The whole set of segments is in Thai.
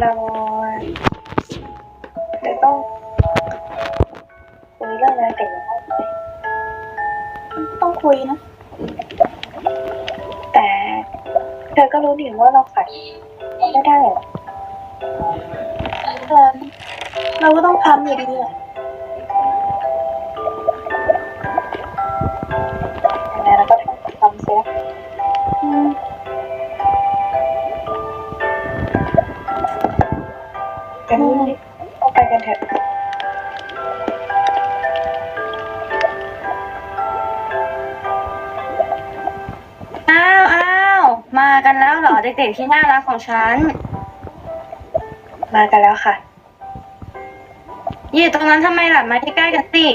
เราจะต้องคุยเรื่องอะไรกันบ้างไหมต้องคุยนะ แต่เธอก็รู้ดีว่าเราขัดไม่ได้หรอกเออเราก็ต้องทำอยู่ดีแหละ กันนี้ก็ไปกันเถอะอ้าวอ้าวมากันแล้วเหรอเด็กๆที่น่ารักของฉัน มากันแล้วค่ะ อยู่ตรงนั้นทำไมล่ะมาใกล้ๆกันสิ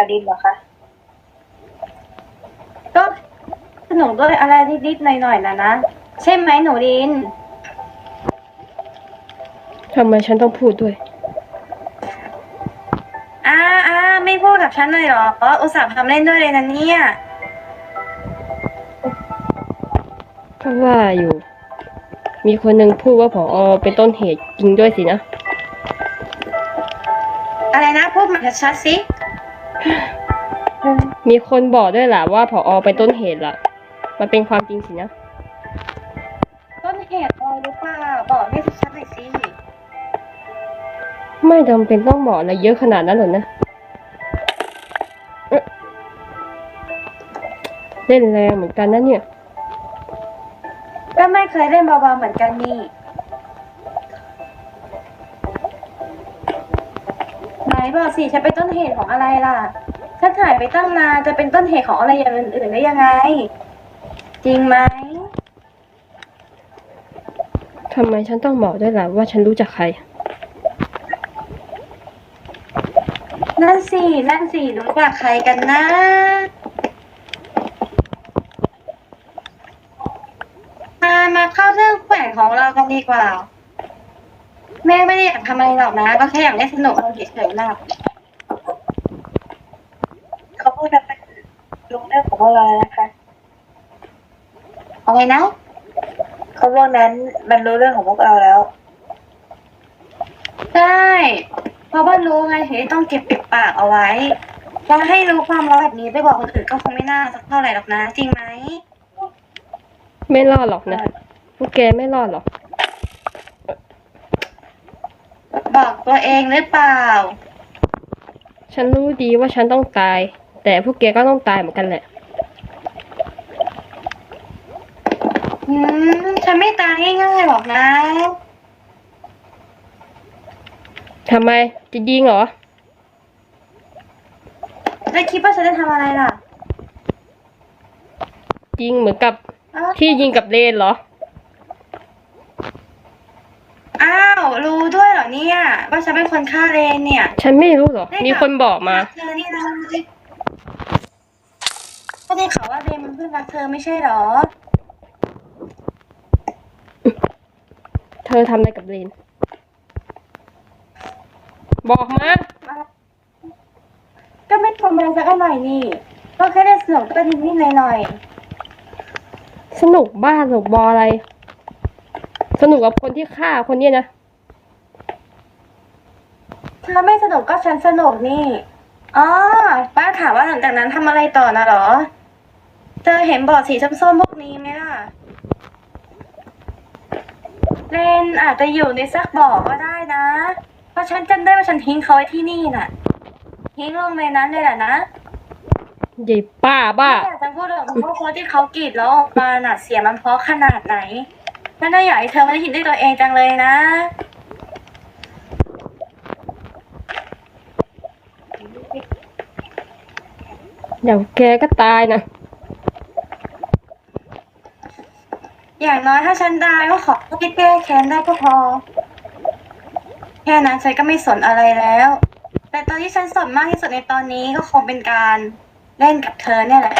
กับดินเหรอคะ ก็สนุกด้วยอะไรนิดๆหน่อยๆนะนะ ใช่ไหมหนูดิน ทำไมฉันต้องพูดด้วย อ้าอ้าไม่พูดกับฉันเลยเหรออุตส่าห์ทำเล่นด้วยเลยนะเนี่ยก็ว่าอยู่ มีคนหนึ่งพูดว่าผออเป็นต้นเหตุจริงด้วยสินะ อะไรนะพูดมาชัดๆสิ มีคนบอกด้วยล่ะว่าผออเป็นต้นเหตุล่ะ มันเป็นความจริงสินะ ต้นเหตุอะไรหรือเปล่าบอกให้ชัดๆหน่อยสิไม่จำเป็นต้องบอกอะไรเยอะขนาดนั้นหรอกนะเอ๊ะเล่นแรงเหมือนกันนะเนี่ย ก็ไม่เคยเล่นเบาๆเหมือนกันนี่ไหนบอกสิฉันเป็นต้นเหตุของอะไรล่ะ ถ้าถ่ายไปตั้งนานจะเป็นต้นเหตุของอะไรอย่างอื่นๆได้ยังไง จริงไหมทำไมฉันต้องบอกด้วยล่ะว่าฉันรู้จักใคร นั่นสินั่นสิรู้ว่าใครกันนะ มามาเข้าเรื่องแขวนของเรากันดีกว่า แม่ไม่ได้อยากทำอะไรหรอกนะ ก็แค่อยากเล่นสนุกเฉยๆนะเขาพูดกันไปรู้เรื่องของพวกเราแล้วนะคะอะไรนะเขาพวกนั้นมันรู้เรื่องของพวกเราแล้ว ใช่เพราะว่ารู้ไงถึงได้ต้องเก็บปิดปากเอาไว้จะให้รู้ความลับแบบนี้ไปบอกคนอื่นก็คงไม่น่าสักเท่าไหร่หรอกนะ จริงไหมไม่รอดหรอกนะพวกแกไม่รอดหรอก บอกตัวเองหรือเปล่า ฉันรู้ดีว่าฉันต้องตาย แต่พวกแกก็ต้องตายเหมือนกันแหละ อืมฉันไม่ตายง่ายๆหรอกนะทำไมจะยิงเหรอ แล้วคิดว่าฉันจะทำอะไรล่ะยิงเหมือนกับอ้าวที่ยิงกับเลนเหรอ อ้าว รู้ด้วยเหรอเนี่ย ว่าฉันเป็นคนฆ่าเรนเนี่ย ฉันไม่รู้หรอกมีคนบอกมารักเธอนี่นะ ก็ได้ข่าวว่าเรนมันเพิ่งรักเธอไม่ใช่เหรอ เธอทำอะไรกับเลนบอกมา ก็ไม่ทำอะไรสักหน่อยนี่ ก็แค่ได้สนุกก็นิดๆหน่อยสนุกบ้าสนุกบออะไร สนุกกับคนที่ฆ่าคนเนี้ยนะๆถ้าไม่สนุกก็ฉันสนุกนี่ อ๋อ ป้าถามว่าหลังจากนั้นทำอะไรต่อนะเหรอ เธอเห็นบอร์ดสีส้มๆพวกนี้ไหมล่ะเรนอาจจะอยู่ในซักบ่อก็ได้นะ เพราะฉันจำได้ว่าฉันทิ้งเขาไว้ที่นี่น่ะ ทิ้งลงในนั้นเลยแหละนะใหญ่ป้าบ้า ไม่อยากจะพูดหรอกเพราะเพราะที่เขากรีดแล้วออกมาน่ะเสียงมันเพราะขนาดไหนนั่นน่าอยากให้เธอมาได้ยินด้วยตัวเองจังเลยนะ เดี๋ยวแกก็ตายนะ อย่างน้อยถ้าฉันได้ก็ขอให้แก้แค้นได้ก็พอ แค่นั้นฉันก็ไม่สนอะไรแล้ว แต่ตอนที่ฉันสนมากที่สุดในตอนนี้ก็คงเป็นการเล่นกับเธอเนี่ยแหละ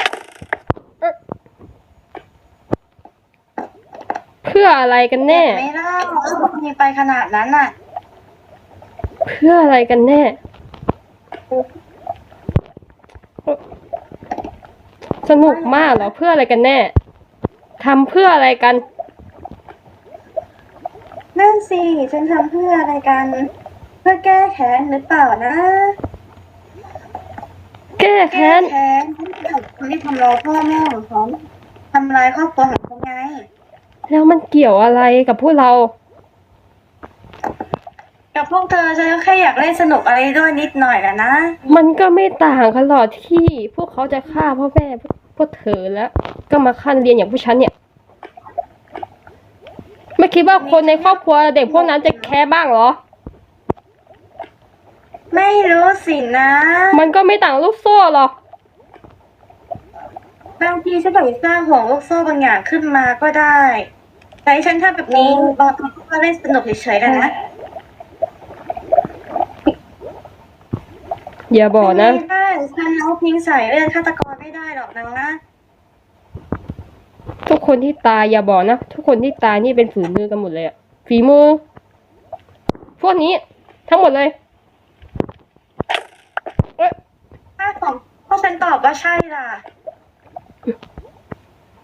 เพื่ออะไรกันแน่ ไม่เล่ามีไปขนาดนั้นน่ะ เพื่ออะไรกันแน่ สนุกมากเหรอเพื่ออะไรกันแน่ ทำเพื่ออะไรกัน นั่นสิฉันทำเพื่ออะไรกัน เพื่อแก้แค้นหรือเปล่านะแก้แค้นแค้นคนที่ทำร้ายพ่อแม่ของฉันทำลายครอบครัวของฉันไงแล้วมันเกี่ยวอะไรกับพวกเรา กับพวกเธอฉันก็แค่อยากเล่นสนุกอะไรด้วยนิดหน่อยแหละนะ มันก็ไม่ต่างกันหรอกที่พวกเขาจะฆ่าพ่อแม่พวกเธอแล้ว ก็มาฆ่านักเรียนอย่างพวกฉันเนี่ย ไม่คิดว่าคนในครอบครัวเด็กพวกนั้นจะแคร์บ้างเหรอ ไม่รู้สินะ มันก็ไม่ต่างลูกโซ่หรอก บางทีฉันอยากจะสร้างห่วงลูกโซ่บางอย่างขึ้นมาก็ได้แต่ที่ฉันทำแบบนี้บางทีก็เล่นสนุกเฉยๆกันนะอย่าบอกนะไม่ได้ฉันเอาพิงใส่เรื่องฆาตกรไม่ได้หรอกนะทุก คนที่ตายอย่าบอกนะ ทุกคนที่ตายนี่เป็นฝีมือกันหมดเลยอะฝีมือ พวกนี้ทั้งหมดเลยเอ้ยถ้าของพวกฉันตอบว่าใช่ล่ะ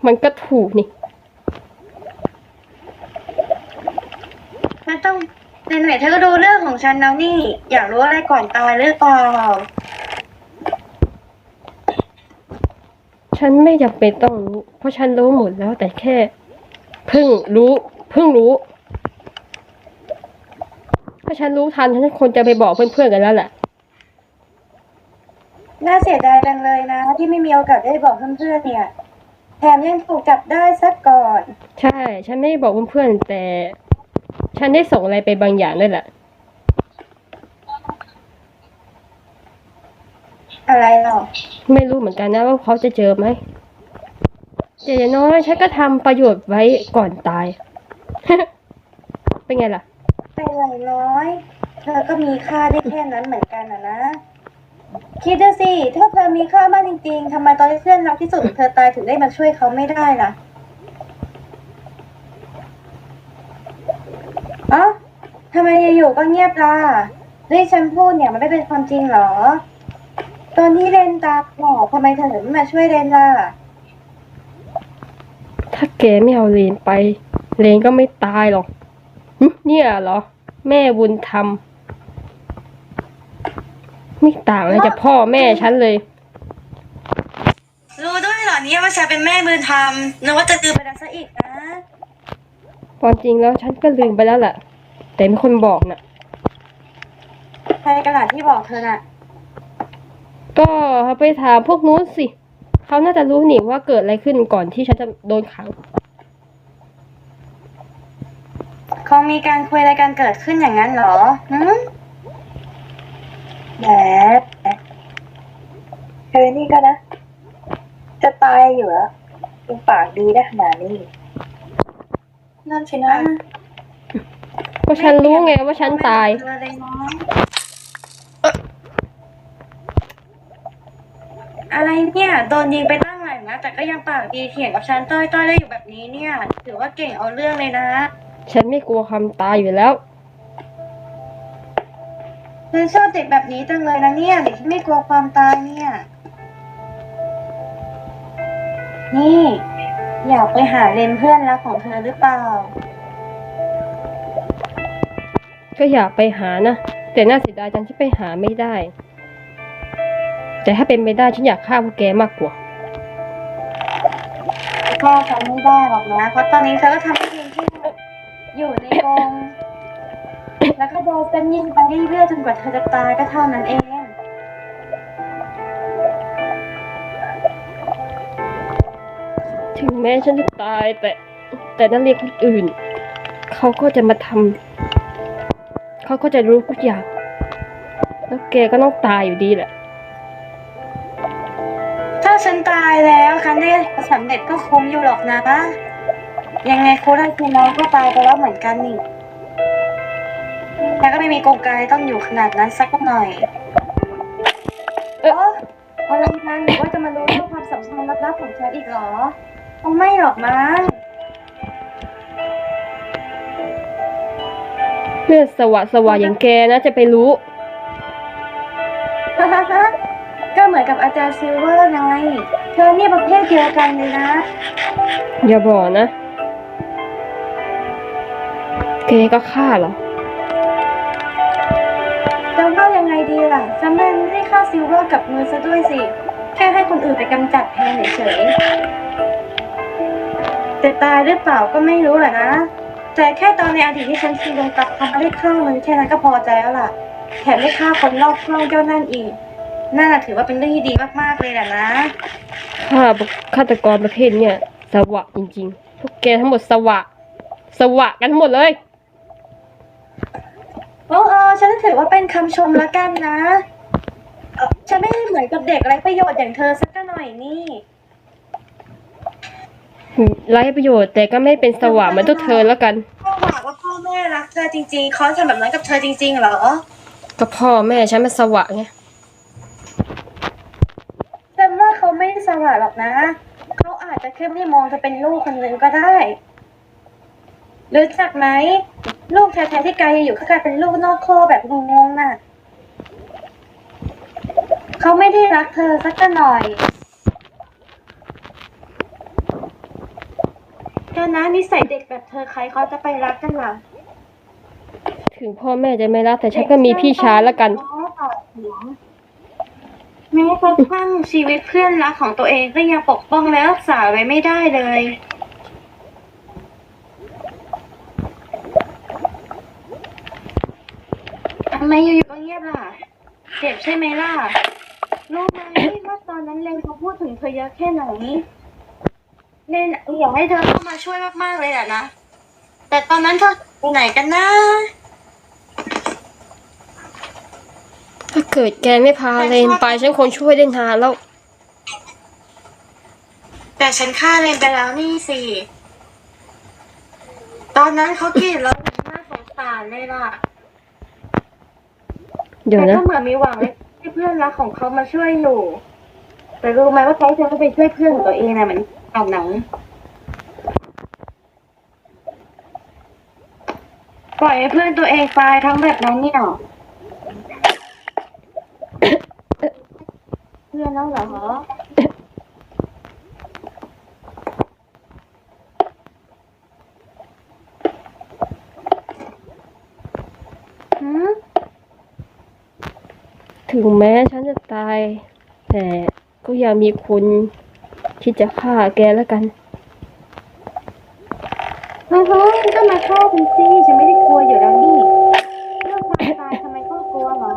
มันก็ถูกนี่มันต้องไหนๆเธอก็ดูเรื่องของฉันแล้วนี่ อยากรู้อะไรก่อนตายหรือเปล่า ฉันไม่จำเป็นต้องรู้เพราะฉันรู้หมดแล้วแต่แค่เพิ่งรู้เพิ่งรู้ ถ้าฉันรู้ทันฉันควรจะไปบอกเพื่อนๆกันแล้วแหละน่าเสียดายจังเลยนะ ที่ไม่มีโอกาสได้บอกเพื่อนๆเนี่ย แถมยังถูกจับได้ซะก่อน ใช่ ฉันไม่ได้บอกเพื่อนๆแต่ ฉันได้ส่งอะไรไปบางอย่างด้วยแหละ อะไรหรอไม่รู้เหมือนกันนะว่าเขาจะเจอไหมแต่อย่างน้อยฉันก็ทำประโยชน์ไว้ก่อนตาย เป็นไงล่ะแต่อย่างน้อย เธอก็มีค่าได้แค่นั้นเหมือนกันนะนะ คิดดูสิ ถ้าเธอมีค่ามากจริงๆทำไมตอนที่เพื่อนรักที่สุดของเธอตายถึงได้มาช่วยเขาไม่ได้ล่ะเอ้าทำไมอยู่ๆก็เงียบล่ะเรื่องที่ฉันพูดเนี่ยมันไม่เป็นความจริงเหรอ ตอนที่เรนตาบอดทำไมเธอถึงไม่มาช่วยเรนล่ะ ถ้าแกไม่เอาเลนไป เลนก็ไม่ตายหรอกหึเนี่ยเหรอ แม่บุญธรรมไม่ต่างอะไรจากพ่อแม่ฉันเลย รู้ด้วยเหรอเนี่ยว่าฉันเป็นแม่มือทำนึกว่าจะลืมไปแล้วซะอีกนะความจริงแล้วฉันก็ลืมไปแล้วแหละแต่มีคนบอกน่ะ ใครกระดาษที่บอกเธอน่ะ ก็ไปถามพวกนู้นสิ เขาน่าจะรู้นี่ว่าเกิดอะไรขึ้นก่อนที่ฉันจะโดนขัง คงมีการคุยอะไรกันเกิดขึ้นอย่างนั้นเหรอหืมแหมเธอนี่ก็นะ จะตายอยู่แล้วยังปากดีได้ขนาดนี้ นั่นสินะ ก็ฉันรู้ไงว่าฉันตาย เธอเลยน้อ อะไรเนี่ยโดนยิงไปตั้งหลายนัดแต่ก็ยังปากดีเถียงกับฉันต้อยต้อยๆได้อยู่แบบนี้เนี่ย ถือว่าเก่งเอาเรื่องเลยนะ ฉันไม่กลัวความตายอยู่แล้ว ฉันชอบเด็กแบบนี้จังเลยนะเนี่ยเด็กที่ไม่กลัวความตายเนี่ย นี่ อยากไปหาเลนเพื่อนรักของเธอหรือเปล่า ก็อยากไปหานะ แต่น่าเสียดายจังที่ไปหาไม่ได้ แต่ถ้าเป็นไปได้ฉันอยากฆ่าพวกแกมากกว่า ก็ทำไม่ได้หรอกนะ เพราะตอนนี้เธอก็ทำได้เพียงแค่อยู่ในกรงแล้วก็โดนเป็นยิงไปเรื่อยๆจนกว่าเธอจะตายก็เท่านั้นเอง ถึงแม้ฉันจะตายแต่แต่นักเรียนคนอื่น เขาก็จะมาทำเขาก็จะรู้ทุกอย่าง แล้วแกก็ต้องตายอยู่ดีแหละถ้าฉันตายแล้วครั้งนี้สำเร็จก็คุ้มอยู่หรอกนะ ยังไงครูได้คือน้องก็ตายไปแล้วเหมือนกันนี่แต่ก็ไม่มีกลไกต้องอยู่ขนาดนั้นสักหน่อย เอ๊ะเอออะไรกันหรือว่าจะมารู้เรื่องความสัมพันธ์ลับๆของฉันอีกเหรอคงไม่หรอกมั้งเลือดสวะสวะอย่างแกนะจะไปรู้ฮะฮ่าฮ่าก็เหมือนกับอาจารย์ซิลเวอร์ไง เธอเนี่ยประเภทเดียวกันเลยนะ อย่าบอกนะแกก็ฆ่าเหรอจะว่ายังไงดีล่ะจะไม่ได้ฆ่าซิลเวอร์กับมือซะด้วยสิ แค่ให้คนอื่นไปกำจัดแทนเฉยๆแต่ตายหรือเปล่าก็ไม่รู้แหละนะ แต่แค่ตอนในอดีตที่ฉันซีลงกับเขาไม่ได้ฆ่ามันแค่นั้นก็พอใจแล้วล่ะ แถมไม่ฆ่าคนรอบข้างเจ้านั่นอีก น่าถือว่าเป็นเรื่องที่ดีมากๆเลยแหละนะฆ่าฆาตกรประเภทเนี่ยสวะจริงๆ พวกแกทั้งหมดสวะ สวะกันหมดเลยโอ้เออฉันถือว่าเป็นคำชมละกันนะเอ่อฉันไม่ได้เหมือนกับเด็กไร้ประโยชน์อย่างเธอสักหน่อยนี่ ไร้ประโยชน์แต่ก็ไม่เป็นสวะเหมือนทุกเธอแล้วกัน พ่อบอกว่าพ่อแม่รักเธอจริงๆเขาทำแบบนั้นกับเธอจริงๆเหรอ ก็พ่อแม่ฉันเป็นสวะไง ฉันว่าเขาไม่ได้ สว่างหรอกนะ เขาอาจจะแค่ไม่ได้มองจะเป็นลูกคนหนึ่งก็ได้ รู้จักไหม ลูกแท้ๆที่กายอยู่เขากลายเป็นลูกนอกคอกแบบงงๆน่ะ เขาไม่ได้รักเธอสักหน่อยแค่นั้นนิสัยเด็กแบบเธอใครเขาจะไปรักกันล่ะถึงพ่อแม่จะไม่รักแต่ฉันก็มีพี่ชายแล้วกัน แม้กระทั่งชีวิตเพื่อนรักของตัวเองก็ยังปกป้องและรักษาไว้ไม่ได้เลย ทำไมอยู่ๆก็เงียบล่ะ เจ็บใช่ไหมล่ะ รู้ไหมว่าตอนนั้นเลนเขาพูดถึงเธอเยอะแค่ไหนเลนอยากให้เธอเข้ามาช่วยมากๆเลยอะนะ แต่ตอนนั้นเธอไปไหนกันนะ ถ้า เกิดแกไม่พาเลนไปฉันคงช่วยได้นานแล้ว แต่ฉันฆ่าเลนไปแล้วนี่สิ ตอนนั้นเขากรีดแล้วน่าสงสารเลยล่ะ เดี๋ยวแต่นะก็เหมือนมีหวังเลยที่เพื่อนรักของเขามาช่วยอยู่แต่รู้ไหมว่าเขาจะไปช่วยเพื่อนของตัวเองนะเหมือนเอาหนังปล่อยให้เพื่อนตัวเองตายทั้งแบบนั้นเนี่ยหรอ เพื่อน แล้วเหรอหืมถึงแม้ฉันจะตาย แต่ก็ยังมีคนที่จะฆ่าแกแล้วกัน เฮ้ยเฮ้ยก็มาฆ่าฉันสิฉันไม่ได้กลัวอยู่แล้วนี่เรื่องความตายทำไมต้องกลัวเหรอ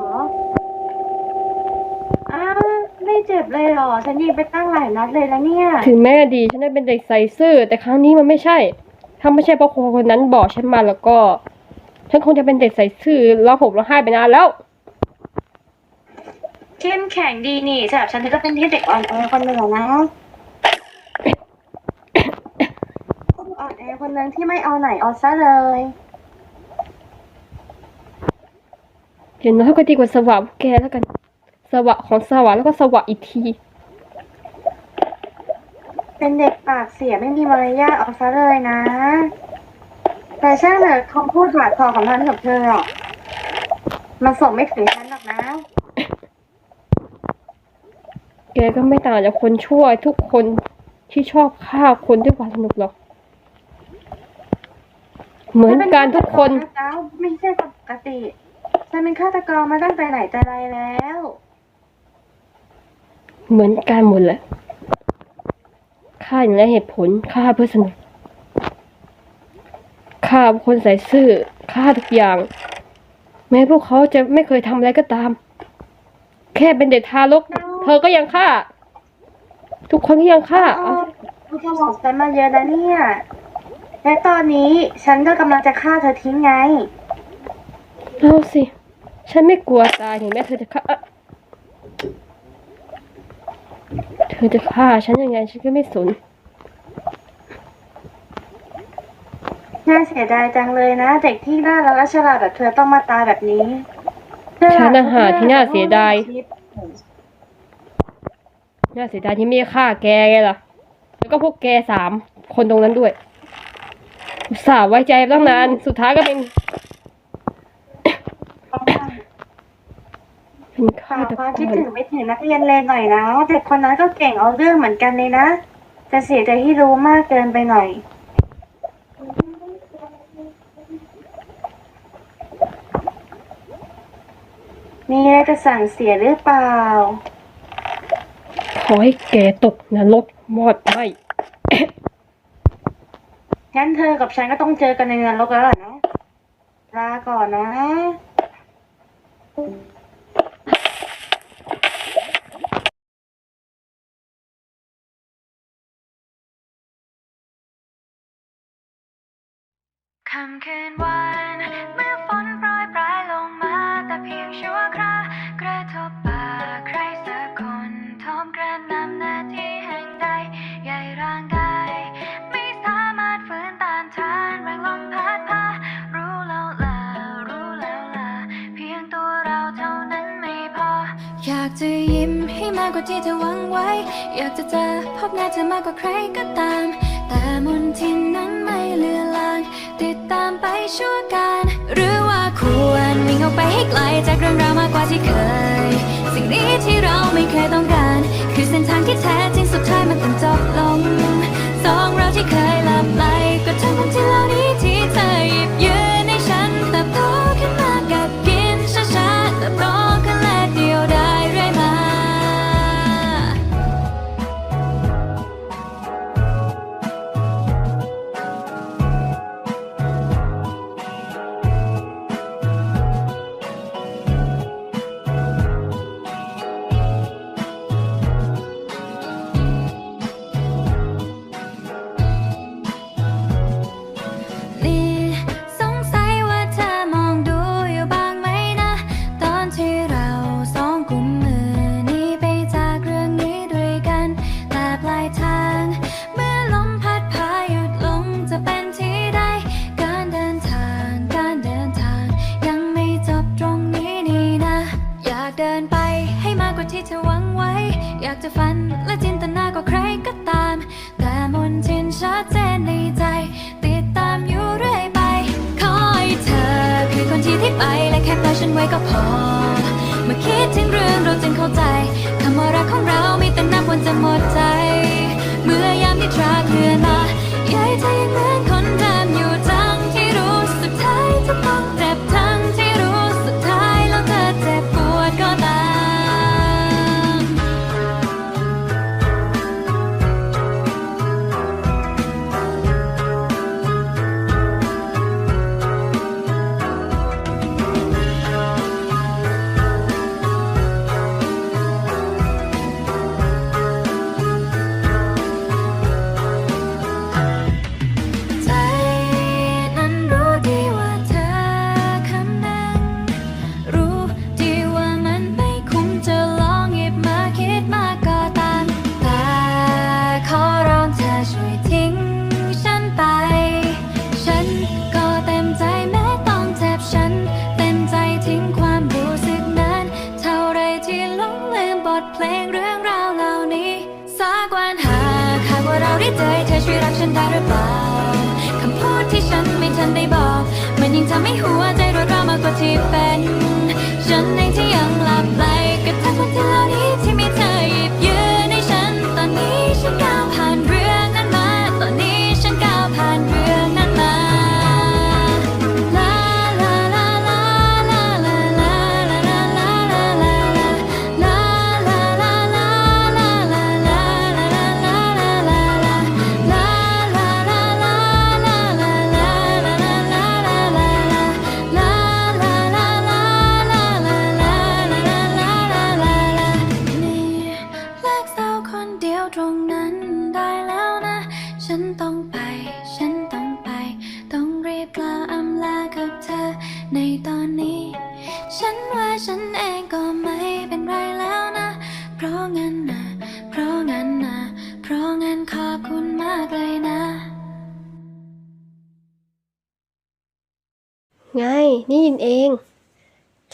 อ้าวไม่เจ็ บเลยเหรอ ฉันยิงไปตั้งหลายนัดเลยแล้วเนี่ย ถึงแม้อดีตฉันได้เป็นเด็กใส่ซื่อแต่ครั้งนี้มันไม่ใช่ ถ้าไม่ใช่เพราะคนคนนั้นบอกฉันมาแล้วก็ ฉันคงจะเป็นเด็กใส่ซื่อร้องห่มร้องไห้ไปนานแล้ว เข้มแข็งดีนี่สำหรับฉันเธอก็เป็นที่เด็กอ่อนแอคนหนึ่งอะนะอ่อนแอคนหนึ่งที่ไม่เอาไหนเอาซะเลย อย่างน้อยก็ดีกว่าสวะพวกแกแล้วกัน สวะของสวะแล้วก็สวะอีกที เป็นเด็กปากเสียไม่มีมารยาทเอาซะเลยนะ แต่ช่างเถอะคำพูดหวาดคอของท่านกับเธอหรอกมันส่งไม่ถึงฉันหรอกนะ แกก็ไม่ต่างจากคนชั่วทุกคนที่ชอบฆ่าคนด้วยความสนุกหรอก เหมือนกันทุกคนเจ้าไม่ใช่ปกติฉันเป็นฆาตกรมาตั้งแต่ไหนแต่ไรแล้ว เหมือนกันหมดแหละฆ่าอย่างไรเหตุผลฆ่าเพื่อสนุกฆ่าคนใส่ซื่อฆ่าทุกอย่าง แม้พวกเขาจะไม่เคยทำอะไรก็ตาม แค่เป็นเด็กทารก เธอก็ยังฆ่า ทุกคนก็ยังฆ่าอ๋อคุณจะบอกฉันมาเยอะแล้วเนี่ย และตอนนี้ฉันก็กำลังจะฆ่าเธอทิ้งไงเอาสิ ฉันไม่กลัวตายถึงแม้เธอจะฆ่าเอ๊ะเธอจะฆ่าฉันยังไงฉันก็ไม่สน น่าเสียดายจังเลยนะ เด็กที่น่ารักและฉลาดแบบเธอต้องมาตายแบบนี้ฉันน่ะหาที่น่าเสียดาย น่าเสียดายที่ไม่ได้ฆ่าแกไงล่ะ แล้วก็พวกแกสามคนตรงนั้นด้วย อุตส่าห์ไว้ใจตั้งนาน สุดท้ายก็เป็น เป็นฆาตกรคิดถึงไปถึงนักเรียนเลนหน่อยนะเด็กคนนั้นก็เก่งเอาเรื่องเหมือนกันเลยนะแต่เสียใจที่รู้มากเกินไปหน่อย มีอะไรจะสั่งเสียหรือเปล่า ขอให้แกตกนรกหมดไหมงั้นเธอกับฉันก็ต้องเจอกันในนรกแล้วล่ะนะลาก่อนนะ ค่ำคืนวันเมื่อฝนโปรยปลายลงมา แต่เพียงชั่วครากระทบปากใครสักคนทอมกระนำหน้าที่แห่งใด ใหญ่ร่างกายไม่สามารถฝืนต้านทานแรงลมพัดพารู้แล้วล่ะรู้แล้วล่ะเพียงตัวเราเท่านั้นไม่พอ อยากจะยิ้มให้มากกว่าที่เธอหวังไว้ อยากจะเจอพบหน้าเธอมากกว่าใครก็ตาม แต่มนทินนั้นไม่เหลือ ไปให้ไกลจากเรื่องราวมากกว่าที่เคย สิ่งนี้ที่เราไม่เคยต้องการ คือเส้นทางที่แท้จริงสุดท้ายมันต้องจบลงสองเราที่เคยหลับไหลก็ทั้งคนที่เล่านี้ที่เธอหยิบยืนในฉันแต่โตขึ้นมากับกินช้าๆแต่โต เพลงเรื่องราวเหล่านี้สักวันหากหากว่าเราได้เจอเธอช่วยรักฉันได้หรือเปล่าคำพูดที่ฉันไม่ทันได้บอก มันยิ่งทำให้หัวใจรวดร้าวมากกว่าที่เป็น ฉันเองที่ยังหลับไหลกับทั้งคนที่เหล่านี้ที่มีเธอ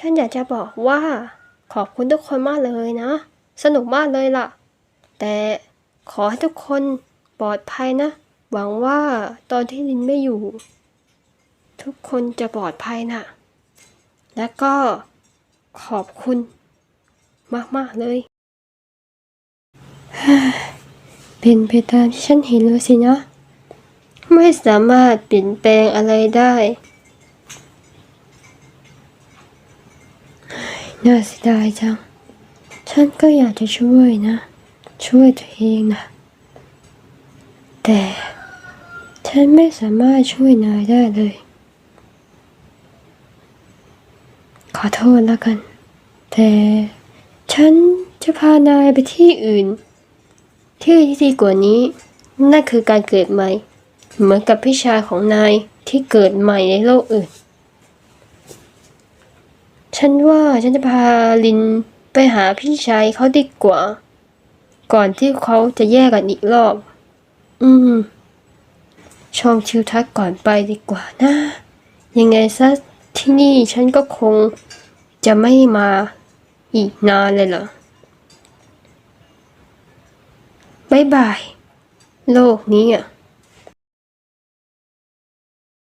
ฉันอยากจะบอกว่า ขอบคุณทุกคนมากเลยนะ สนุกมากเลยล่ะ แต่ขอให้ทุกคนปลอดภัยนะ หวังว่าตอนที่ลินไม่อยู่ ทุกคนจะปลอดภัยนะ และก็ขอบคุณ มาก ๆ เลย เป็นไปตามที่ฉันเห็นเลยสินะ ไม่สามารถเปลี่ยนแปลงอะไรได้ น่าเสียดายจัง ฉันก็อยากจะช่วยนะ ช่วยตัวเองนะ แต่ฉันไม่สามารถช่วยนายได้เลย ขอโทษแล้วกัน แต่ฉันจะพานายไปที่อื่น ที่ที่ดีกว่านี้ นั่นคือการเกิดใหม่ เหมือนกับพี่ชายของนายที่เกิดใหม่ในโลกอื่น ฉันว่าฉันจะพาลินไปหาพี่ชายเขาดีกว่า ก่อนที่เขาจะแยกกันอีกรอบ อืม ชมชิวทัศน์ก่อนไปดีกว่านะ ยังไงซะที่นี่ฉันก็คงจะไม่มาอีกนานเลยเหรอบายบาย โลกนี้อะ